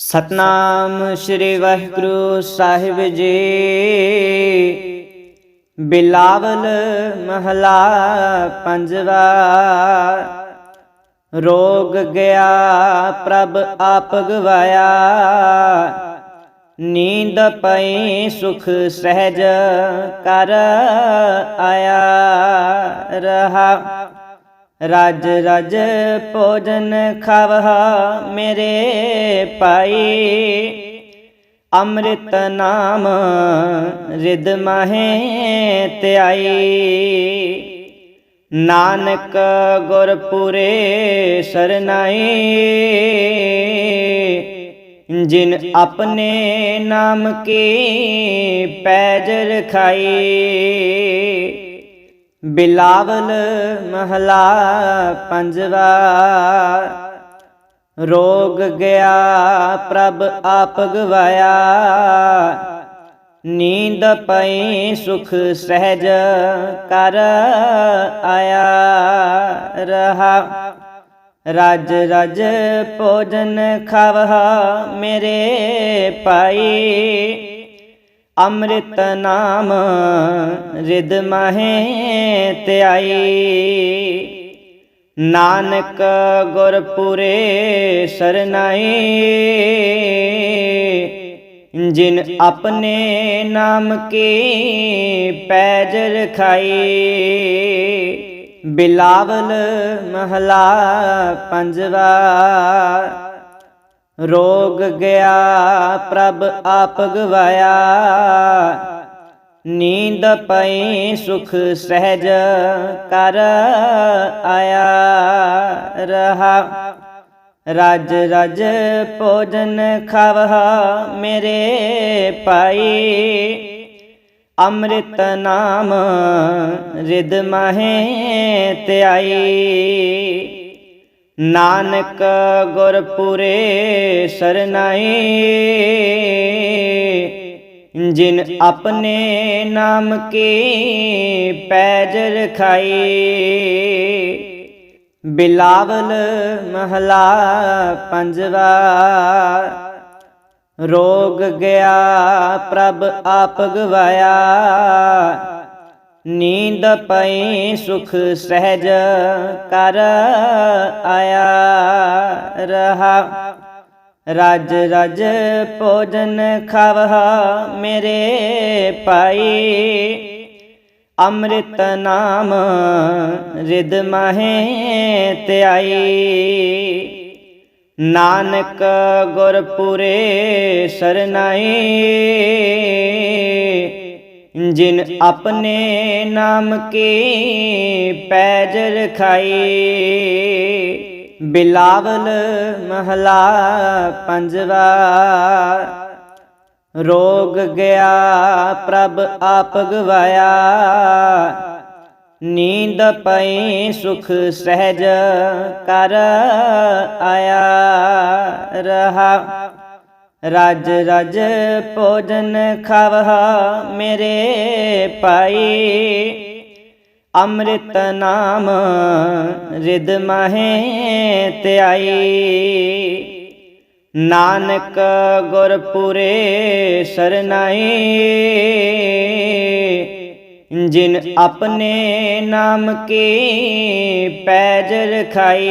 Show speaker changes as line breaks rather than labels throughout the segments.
ਸਤਨਾਮ ਸ੍ਰੀ ਵਾਹਿਗੁਰੂ ਸਾਹਿਬ ਜੀ। ਬਿਲਾਵਲ ਮਹਲਾ ਪੰਜਵਾ, ਰੋਗ ਗਿਆ ਪ੍ਰਭ ਆਪ ਗਵਾਇਆ। ਨੀਂਦ ਪਈ ਸੁਖ ਸਹਿਜ ਕਰ ਆਇਆ ਰਹਾ। ਰਜ ਰਜ ਭੋਜਨ ਖਾਵਹਾ ਮੇਰੇ ਪਾਈ ਅੰਮ੍ਰਿਤ ਨਾਮ ਰਿਦ ਮਾਹੇ ਧਿਆਈ। ਨਾਨਕ ਗੁਰਪੁਰੇ ਸਰਨਾਈ। ਜਿਨ ਆਪਣੇ ਨਾਮ ਕੀ ਪੈਜ ਰਖਾਈ। ਬਿਲਾਵਲ ਮਹਲਾ ਪੰਜਵਾ ਰੋਗ ਗਿਆ, ਪ੍ਰਭ ਆਪ ਗਵਾਇਆ। ਨੀਂਦ ਪਈ, ਸੁਖ ਸਹਿਜ ਕਰ ਆਇਆ ਰਹਾ। ਰਜ ਰਜ ਭੋਜਨ ਖਾਵਹਾ ਮੇਰੇ ਪਾਈ ਅੰਮ੍ਰਿਤ ਨਾਮ ਰਿਦ ਮਹੇ ਧਿਆਈ ਨਾਨਕ ਗੁਰਪੁਰੇ ਸਰਨਾਈ। ਜਿਨ ਆਪਣੇ ਨਾਮ ਕੀ ਪੈਜ ਰਖਾਈ। ਬਿਲਾਵਲ ਮਹਲਾ ਪੰਜਵਾ। ਰੋਗ ਗਿਆ, ਪ੍ਰਭ ਆਪ ਗਵਾਇਆ। ਨੀਂਦ ਪਈ, ਸੁਖ ਸਹਿਜ ਕਰ ਆਇਆ ਰਹਾ। ਰਜ ਰਜ ਭੋਜਨ ਖਾਵਹਾ ਮੇਰੇ ਪਾਈ ਅੰਮ੍ਰਿਤ ਨਾਮ ਰਿਦ ਮਾਹੇ ਧਿਆਈ। ਨਾਨਕ ਗੁਰਪੁਰੇ ਸਰਨਾਈ, ਜਿਨ ਆਪਣੇ ਨਾਮ ਕੀ ਪੈਜ ਰਖਾਈ। ਬਿਲਾਵਲ ਮਹਲਾ ਪੰਜਵਾ, ਰੋਗ ਗਿਆ ਪ੍ਰਭ ਆਪ ਗਵਾਇਆ। ਨੀਂਦ ਪਈ, ਸੁਖ ਸਹਿਜ ਕਰ ਆਇਆ ਰਹਾ। ਰਜ ਰਜ ਭੋਜਨ ਖਾਵਹਾ ਮੇਰੇ ਪਾਈ ਅੰਮ੍ਰਿਤ ਨਾਮ ਰਿਦ ਮਾਹੇ ਧਿਆਈ। ਨਾਨਕ ਗੁਰਪੁਰੇ ਸਰਨਾਈ। ਜਿਨ ਆਪਣੇ ਨਾਮ ਕੀ ਪੈਜ ਰਖਾਈ। ਬਿਲਾਵਲ ਮਹਲਾ ਪੰਜਵਾ, ਰੋਗ ਗਿਆ ਪ੍ਰਭ ਆਪ ਗਵਾਇਆ। ਨੀਂਦ ਪਈ ਸੁਖ ਸਹਿਜ ਕਰ ਆਇਆ ਰਹਾ। ਰਜ ਰਜ ਭੋਜਨ ਖਾਵਹਾ ਮੇਰੇ ਪਾਈ ਅੰਮ੍ਰਿਤ ਨਾਮ ਰਿਦ ਮਾਹੇ ਧਿਆਈ। ਨਾਨਕ ਗੁਰਪੁਰੇ ਸਰਨਾਈ। ਜਿਨ ਆਪਣੇ ਨਾਮ ਕੀ ਪੈਜ ਰਖਾਈ।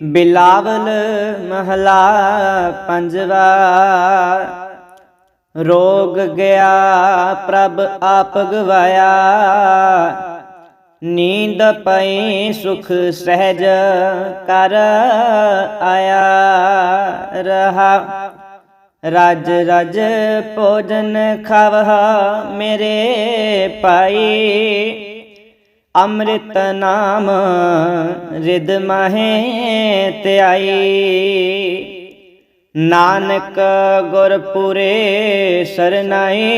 ਬਿਲਾਵਲ ਮਹਲਾ ਪੰਜਵਾ, ਰੋਗ ਗਿਆ ਪ੍ਰਭ ਆਪ ਗਵਾਇਆ, ਨੀਂਦ ਪਈ ਸੁਖ ਸਹਿਜ ਕਰ ਆਇਆ ਰਹਾ। ਰਜ ਰਜ ਭੋਜਨ ਖਾਵਹਾ ਮੇਰੇ ਪਾਈ ਅੰਮ੍ਰਿਤ ਨਾਮ ਰਿਦ ਮਹੇ ਧਿਆਈ। ਨਾਨਕ ਗੁਰਪੁਰੇ ਸਰਨਾਈ।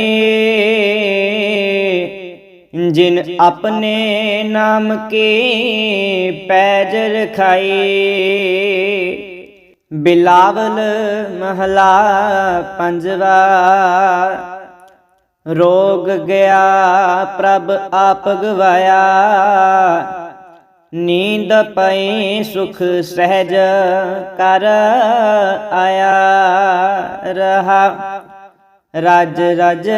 ਜਿਨ ਆਪਣੇ ਨਾਮ ਕੀ ਪੈਜ ਰਖਾਈ। ਬਿਲਾਵਲ ਮਹਲਾ ਪੰਜਵਾ। ਰੋਗ ਗਿਆ, ਪ੍ਰਭ ਆਪ ਗਵਾਇਆ। ਨੀਂਦ ਪਈ, ਸੁਖ ਸਹਿਜ ਕਰ ਆਇਆ ਰਹਾ। ਰਜ ਰਜ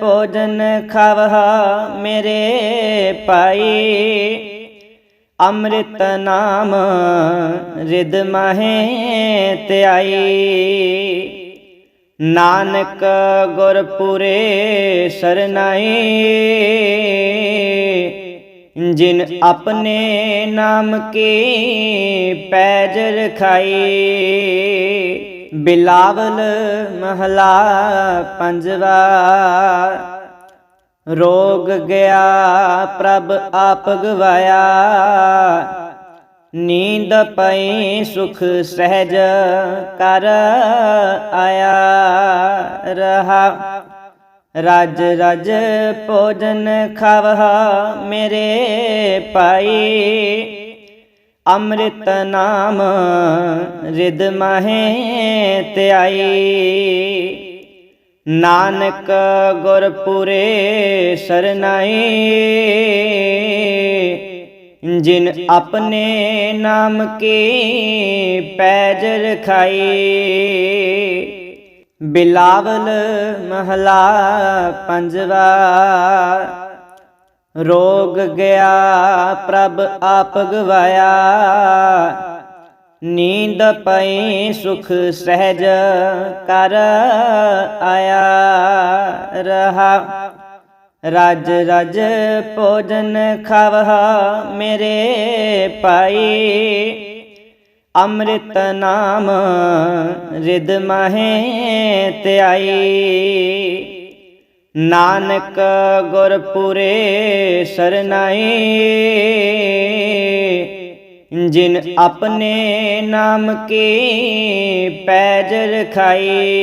ਭੋਜਨ ਖਾਵਹਾ ਮੇਰੇ ਪਾਈ ਅੰਮ੍ਰਿਤ ਨਾਮ ਰਿਦ ਮਾਹੇ ਧਿਆਈ। ਨਾਨਕ ਗੁਰਪੁਰੇ ਸਰਨਾਏ ਜਿਨ ਆਪਣੇ ਨਾਮ ਕੀ ਪੈਜ ਰਖਾਈ। ਬਿਲਾਵਲ ਮਹਲਾ ਪੰਜਵਾ, ਰੋਗ ਗਿਆ ਪ੍ਰਭ ਆਪ ਗਵਾਇਆ। ਨੀਂਦ ਪਈ, ਸੁਖ ਸਹਿਜ ਕਰ ਆਇਆ ਰਹਾ। ਰਜ ਰਜ ਭੋਜਨ ਖਾਵਹਾ ਮੇਰੇ ਪਾਈ ਅੰਮ੍ਰਿਤ ਨਾਮ ਰਿਦ ਮਾਹੇ ਧਿਆਈ। ਨਾਨਕ ਗੁਰਪੁਰੇ ਸਰਨਾਈ। ਜਿਨ ਆਪਣੇ ਨਾਮ ਕੀ ਪੈਜ ਰਖਾਈ ਬਿਲਾਵਲ ਮਹਲਾ ਪੰਜਵਾ, ਰੋਗ ਗਿਆ ਪ੍ਰਭ ਆਪ ਗਵਾਇਆ। ਨੀਂਦ ਪਈ ਸੁਖ ਸਹਿਜ ਕਰ ਆਇਆ ਰਹਾ। ਰਜ ਰਜ ਭੋਜਨ ਖਾਵਹਾ ਮੇਰੇ ਪਾਈ ਅੰਮ੍ਰਿਤ ਨਾਮ ਰਿਦ ਮਾਹੇ ਧਿਆਈ। ਨਾਨਕ ਗੁਰਪੁਰੇ ਸਰਨਾਈ। ਜਿਨ ਆਪਣੇ ਨਾਮ ਕੀ ਪੈਜ ਰਖਾਈ।